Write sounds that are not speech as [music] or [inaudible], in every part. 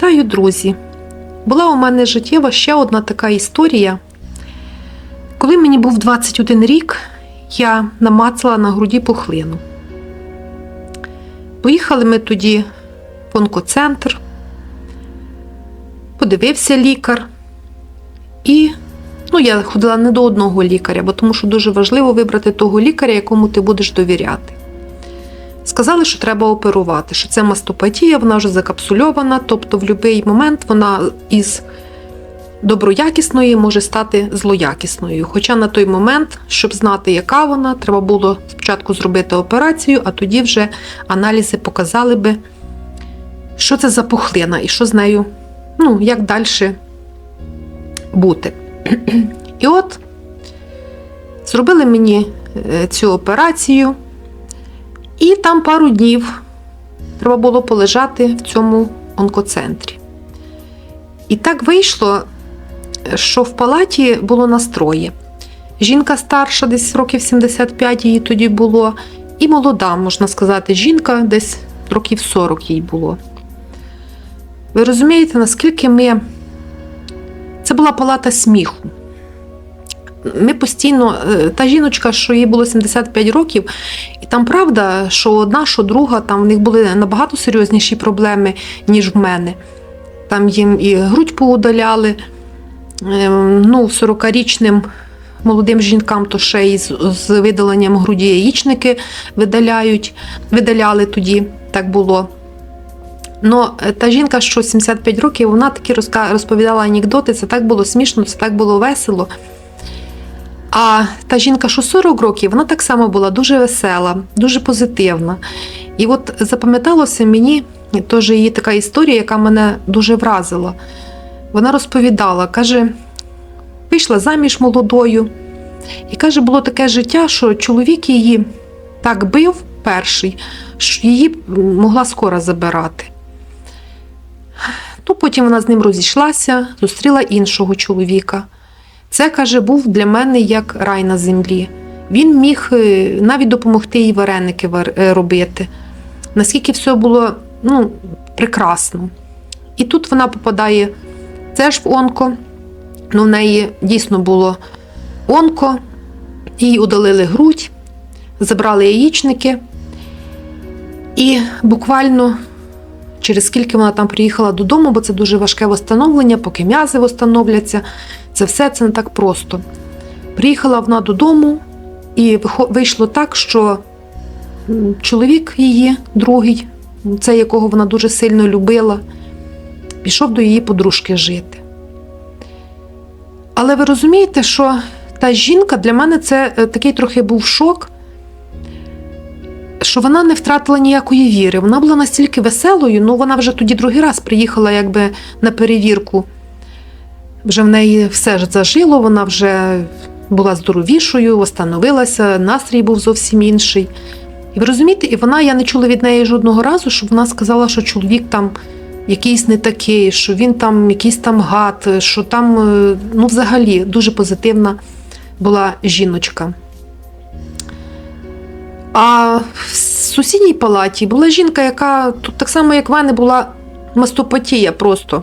Вітаю, друзі! Була у мене життєва ще одна така історія. Коли мені був 21 рік, я намацала на груді пухлину. Поїхали ми тоді в онкоцентр, подивився лікар. І ну, я ходила не до одного лікаря, бо тому що дуже важливо вибрати того лікаря, якому ти будеш довіряти. Сказали, що треба оперувати, що це мастопатія, вона вже закапсульована, тобто в будь-який момент вона із доброякісної може стати злоякісною. Хоча на той момент, щоб знати, яка вона, треба було спочатку зробити операцію, а тоді вже аналізи показали би, що це за пухлина і що з нею, ну, як далі бути. І от зробили мені е, цю операцію. І там пару днів треба було полежати в цьому онкоцентрі. І так вийшло, що в палаті було настроє. Жінка старша, десь років 75 їй тоді було, і молода, можна сказати, жінка десь років 40 їй було. Ви розумієте, наскільки ми. Це була палата сміху. Ми постійно, е, та жіночка, що їй було 75 років, і там правда, що одна, що друга, там в них були набагато серйозніші проблеми, ніж в мене. Там їм і грудь поудаляли. Ем, Ну, 40-річним молодим жінкам то ще й з, видаленням груді яєчники видаляють, видаляли тоді, так було. Но е, та жінка, що 75 років, вона розка- розповідала анекдоти, це так було смішно, це так було весело. А та жінка, що 40 років, вона так само була дуже весела, дуже позитивна. І от запам'яталося мені теж її така історія, яка мене дуже вразила. Вона розповідала, каже, вийшла заміж молодою. І каже, було таке життя, що чоловік її так бив перший, що її могла скоро забирати. Ну, потім вона з ним розійшлася, зустріла іншого чоловіка. Це, каже, був для мене як рай на землі. Він міг е, навіть допомогти їй вареники е, робити. Наскільки все було ну, прекрасно. І тут вона попадає теж в онко. Ну, в неї дійсно було онко, їй удалили грудь, забрали яєчники. І буквально через скільки вона там приїхала додому, бо це дуже важке встановлення, поки м'язи встановляться. Це все це не так просто. Приїхала вона додому, і вийшло так, що чоловік її, другий, це якого вона дуже сильно любила, пішов до її подружки жити. Але ви розумієте, що та жінка для мене це е, такий трохи був шок, що вона не втратила ніякої віри. Вона була настільки веселою, ну вона вже тоді другий раз приїхала якби на перевірку. Вже в неї все ж зажило, вона вже була здоровішою, встановилася, настрій був зовсім інший. І ви розумієте, і вона, я не чула від неї жодного разу, щоб вона сказала, що чоловік там якийсь не такий, що він там якийсь там гад, що там, е, ну, взагалі, дуже позитивна була жіночка. А в сусідній палаті була жінка, яка тут так само, як в мене, була мастопатія просто.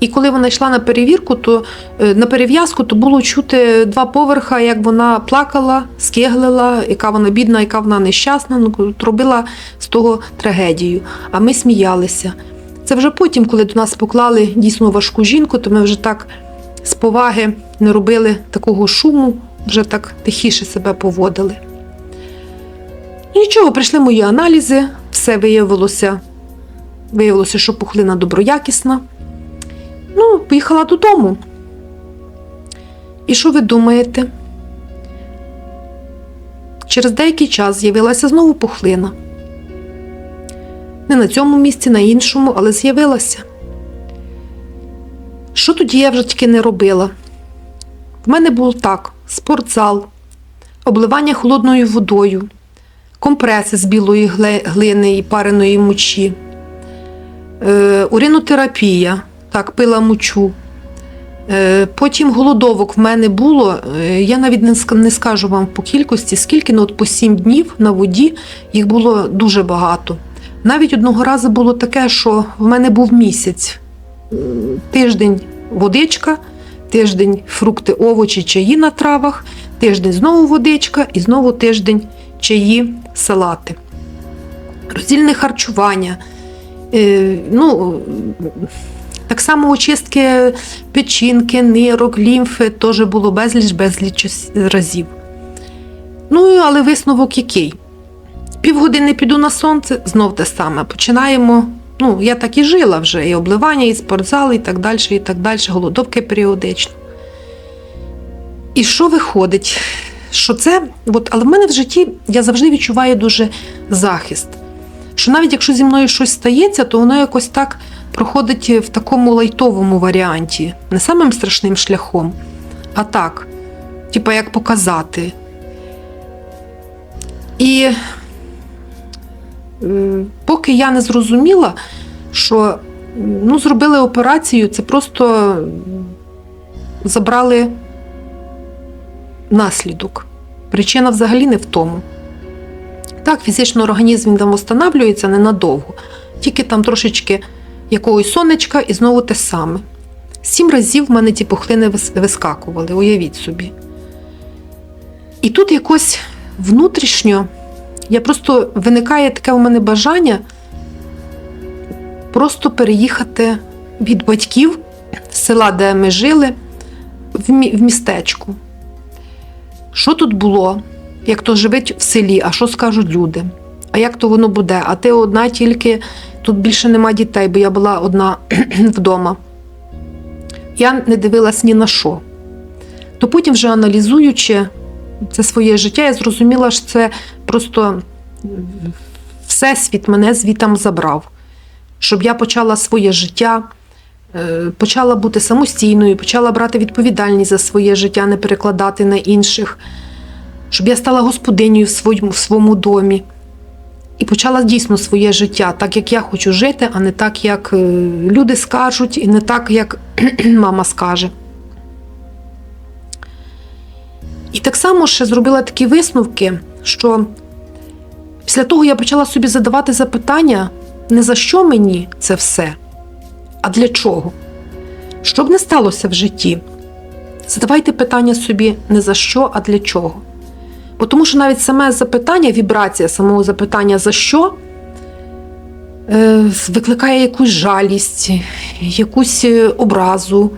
І коли вона йшла на перевірку, то е, на перев'язку, то було чути два поверха, як вона плакала, скиглила, яка вона бідна, яка вона нещасна. Ну, робила з того трагедію. А ми сміялися. Це вже потім, коли до нас поклали дійсно важку жінку, то ми вже так з поваги не робили такого шуму, вже так тихіше себе поводили. Нічого, прийшли мої аналізи, все виявилося. Виявилося, що пухлина доброякісна. Ну, поїхала додому. І що ви думаєте? Через деякий час з'явилася знову пухлина. Не на цьому місці, на іншому, але з'явилася. Що тоді я вже тільки не робила? В мене було так: спортзал, обливання холодною водою, компреси з білої глини і пареної мочі, е, уринотерапія, так, пила мочу. Е, Потім голодовок в мене було. е, Я навіть не скажу вам по кількості, скільки, ну от по 7 днів на воді їх було дуже багато. Навіть одного разу було таке, що в мене був місяць. Тиждень водичка, тиждень фрукти, овочі, чаї на травах, тиждень знову водичка і знову тиждень чаї, салати. Роздільне харчування. Е, ну, так само очистки печінки, нирок, лімфи теж було безліч безліч разів. Ну, але висновок який? Півгодини піду на сонце, знов те саме. Починаємо. Ну, я так і жила вже, і обливання, і спортзал, і так далі, і так далі, голодовки періодично. І що виходить? Що це, от, але в мене в житті я завжди відчуваю дуже захист. Що навіть якщо зі мною щось стається, то воно якось так проходить в такому лайтовому варіанті, не самим страшним шляхом, а так, типа як показати. І е, поки я не зрозуміла, що ну, зробили операцію, це просто забрали наслідок. Причина взагалі не в тому. Так, фізично організм там встановлюється ненадовго, тільки там трошечки якогось сонечка і знову те саме. Сім разів в мене ті пухлини вискакували, уявіть собі. І тут якось внутрішньо я просто виникає таке у мене бажання просто переїхати від батьків з села, де ми жили, в, мі- в містечку. Що тут було? Як то живуть в селі, а що скажуть люди? А як то воно буде? А ти одна тільки тут більше нема дітей, бо я була одна [clears throat] вдома. Я не дивилась ні на що. То потім, вже аналізуючи це своє життя, я зрозуміла, що це просто всесвіт мене звітам забрав, щоб я почала своє життя, е, почала бути самостійною, почала брати відповідальність за своє життя, не перекладати на інших, щоб я стала господинею в своєму, в своєму домі. І почала дійсно своє життя, так як я хочу жити, а не так, як е, люди скажуть, і не так, як [clears throat] мама скаже. І так само ще зробила такі висновки, що після того я почала собі задавати запитання не за що мені це все, а для чого. Що б не сталося в житті, задавайте питання собі не за що, а для чого. Тому що навіть саме запитання, вібрація самого запитання за що е, викликає якусь жалість, якусь е, образу,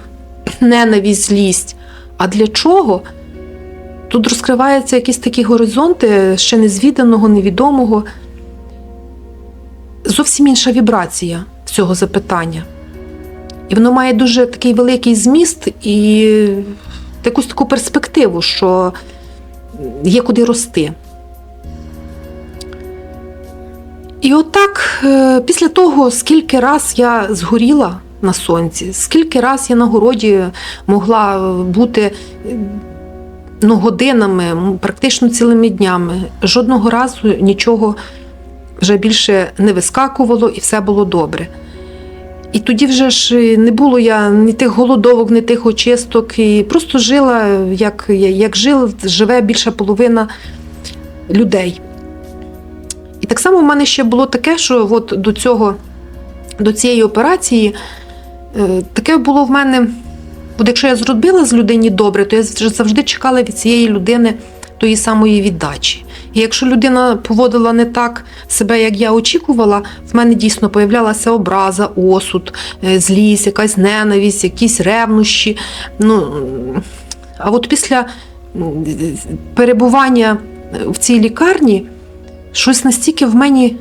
ненависть, злість. А для чого? Тут розкриваються якісь такі горизонти ще незвіданого, невідомого. Зовсім інша вібрація цього запитання. І воно має дуже такий великий зміст і якусь таку перспективу, що є куди рости. І отак, е, після того, скільки раз я згоріла на сонці, скільки раз я на городі могла бути е, ну, годинами, практично цілими днями, жодного разу нічого вже більше не вискакувало і все було добре. І тоді вже ж не було я ні тих голодовок, ні тих очисток, і просто жила, як, як жив, живе більша половина людей. І так само в мене ще було таке, що от до цього, до цієї операції, е, таке було в мене. От якщо я зробила з людині добре, то я завжди чекала від цієї людини тої самої віддачі. І якщо людина поводила не так себе, як я очікувала, в мене дійсно появлялася образа, осуд, е, злість, якась ненависть, якісь ревнощі. Ну, а от після перебування в цій лікарні щось настільки в мені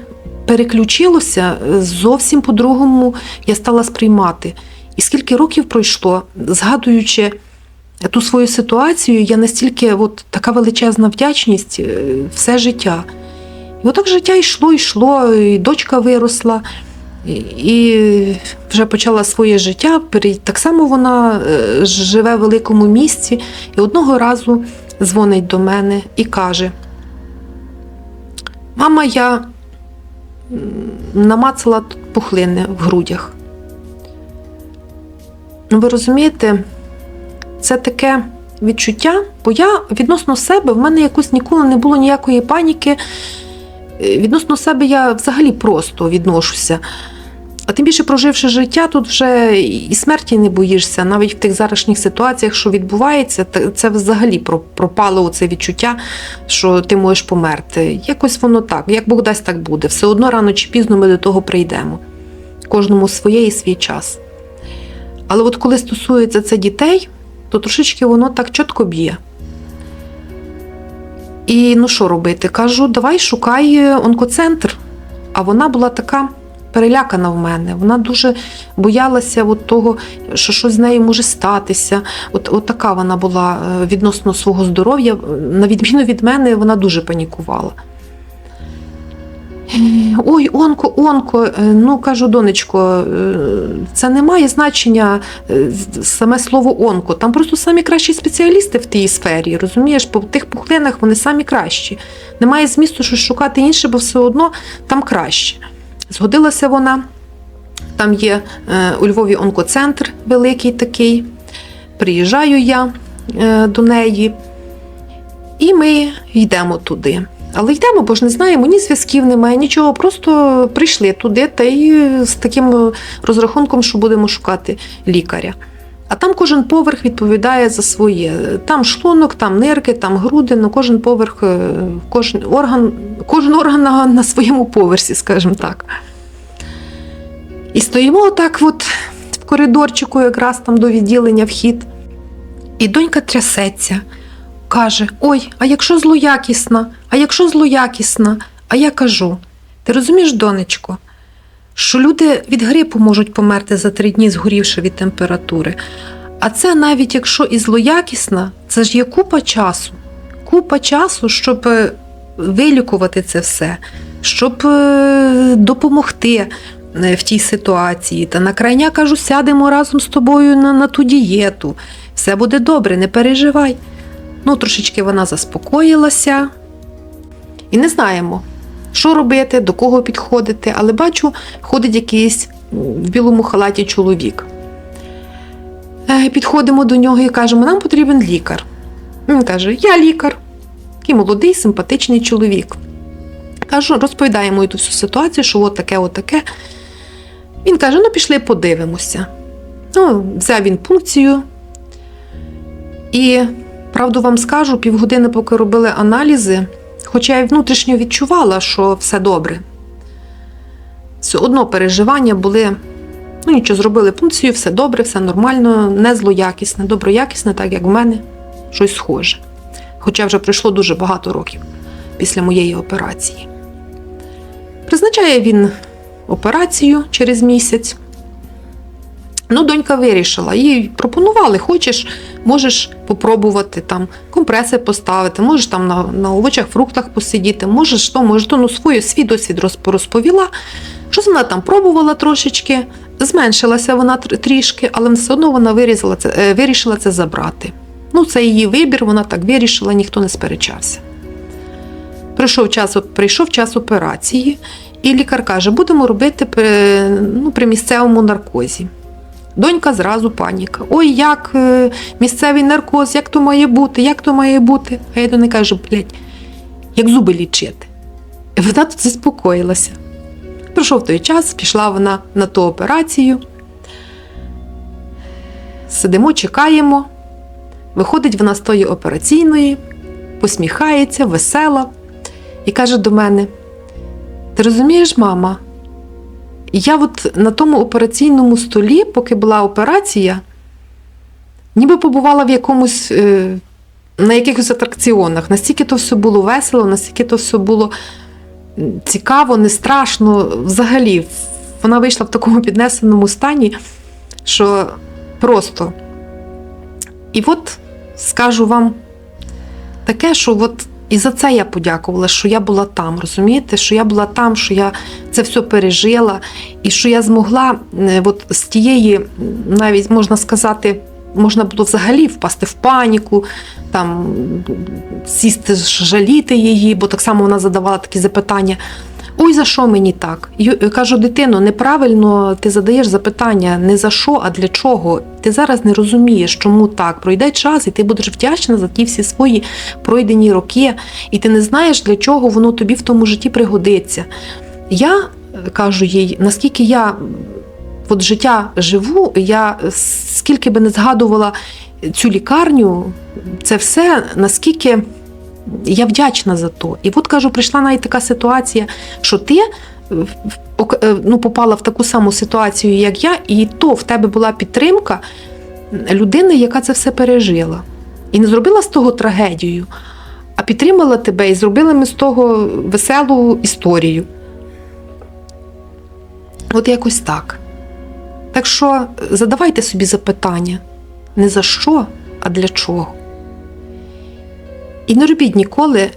переключилося, е, зовсім по-другому я стала сприймати. І скільки років пройшло, згадуючи ту свою ситуацію, я настільки от така величезна вдячність е, все життя. І отак життя йшло, йшло, і дочка виросла, і- вже почала своє життя. Так само вона е, живе в великому місті, і одного разу дзвонить до мене і каже: Мама, я намацала пухлини в грудях. Ну, ви розумієте, це таке відчуття, бо я відносно себе в мене якось ніколи не було ніякої паніки. Е, Відносно себе я взагалі просто відношуся. А тим більше проживши життя, тут вже і смерті не боїшся, навіть в тих зарашніх ситуаціях, що відбувається, це взагалі пропало це відчуття, що ти можеш померти. Якось воно так, як Бог дасть, так буде. Все одно рано чи пізно ми до того прийдемо. Кожному своє і свій час. Але от коли стосується це дітей, то трошечки воно так чітко б'є. І ну що робити? Кажу, давай шукай е, онкоцентр. А вона була така перелякана в мене. Вона дуже боялася от того, що щось з нею може статися. От, от така вона була е, відносно свого здоров'я. На відміну від мене, вона дуже панікувала. Ой, онко, онко, Е, ну кажу, донечко, е, це не має значення е, саме слово онко. Там просто самі кращі спеціалісти в тій сфері. Розумієш, по тих пухлинах вони самі кращі. Немає змісту щось шукати інше, бо все одно там краще. Згодилася вона. Там є у Львові онкоцентр великий такий. Приїжджаю я до неї, і ми йдемо туди. Але йдемо, бо ж не знаємо, ні зв'язків немає, нічого. Просто прийшли туди та й з таким е, розрахунком, що будемо шукати лікаря. А там кожен поверх відповідає за своє. Там шлунок, там нирки, там груди, ну кожен поверх, е, кожен орган, кожен орган на, на своєму поверсі, скажімо так. І стоїмо отак от в коридорчику, якраз там до відділення вхід. І донька трясеться, каже: Ой, а якщо злоякісна, а якщо злоякісна? А я кажу: ти розумієш, донечко, що люди від грипу можуть померти за три дні, згорівши від температури. А це навіть якщо і злоякісна, це ж є купа часу. Купа часу, щоб е, вилікувати це все, щоб е, допомогти е, в тій ситуації. Та на крайня кажу, сядемо разом з тобою на, на ту дієту. Все буде добре, не переживай. Ну, трошечки вона заспокоїлася. І не знаємо, що робити, до кого підходити, але бачу, ходить якийсь в білому халаті чоловік. Е, Підходимо до нього і кажемо, нам потрібен лікар. Він каже: Я лікар. Такий молодий, симпатичний чоловік. Кажу, розповідаємо йому всю ситуацію, що от таке, от таке. Він каже: ну пішли подивимося. Ну, взяв він пункцію. І правду вам скажу, півгодини, поки робили аналізи, хоча я внутрішньо відчувала, що все добре. Все одно переживання були. Ну, нічого, зробили пункцію, все добре, все нормально, не злоякісне, доброякісне, так як в мене, щось схоже. Хоча вже пройшло дуже багато років після моєї операції. Призначає він операцію через місяць. Ну, донька вирішила, їй пропонували, хочеш, можеш попробувати там компреси поставити, можеш там на, на овочах, фруктах посидіти, можеш то, можеш то, ну свою, свій досвід розповіла. Щось вона там пробувала трошечки, зменшилася вона трішки, але все одно вона вирізала це, е, вирішила це забрати. Ну, це її вибір, вона так вирішила, ніхто не сперечався. Прийшов час, прийшов час операції, і лікар каже, будемо робити при, ну, при місцевому наркозі. Донька зразу паніка. Ой, як е, місцевий наркоз, як то має бути, як то має бути. А я до неї кажу, блядь, як зуби лічити. І вона тут заспокоїлася. Пройшов той час, пішла вона на ту операцію. Сидимо, чекаємо. Виходить вона з тої операційної, посміхається, весела, і каже до мене: Ти розумієш, мама? Я от на тому операційному столі, поки була операція, ніби побувала в якомусь, е, на якихось атракціонах. Настільки то все було весело, настільки то все було цікаво, не страшно. Взагалі, вона вийшла в такому піднесеному стані, що просто. І от скажу вам таке, що от і за це я подякувала, що я була там, розумієте, що я була там, що я це все пережила, і що я змогла е, от з тієї, навіть можна сказати, можна було взагалі впасти в паніку, там сісти, жаліти її, бо так само вона задавала такі запитання. Ой, за що мені так? Кажу, дитино, неправильно ти задаєш запитання не за що, а для чого. Ти зараз не розумієш, чому так. Пройде час, і ти будеш вдячна за ті всі свої пройдені роки, і ти не знаєш, для чого воно тобі в тому житті пригодиться. Я е, кажу їй, наскільки я от життя живу, я скільки би не згадувала цю лікарню, це все, наскільки я вдячна за то. І от кажу, прийшла навіть така ситуація, що ти е, е, ну, попала в таку саму ситуацію, як я, і то в тебе була підтримка людини, яка це все пережила. І не зробила з того трагедію, а підтримала тебе і зробила ми з того веселу історію. От якось так. Так що задавайте собі запитання не за що, а для чого. І не робіть ніколи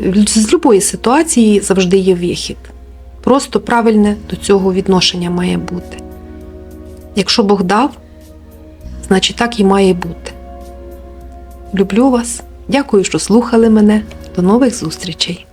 з будь-якої ситуації завжди є вихід. Просто правильне до цього відношення має бути. Якщо Бог дав, значить так і має бути. Люблю вас. Дякую, що слухали мене. До нових зустрічей!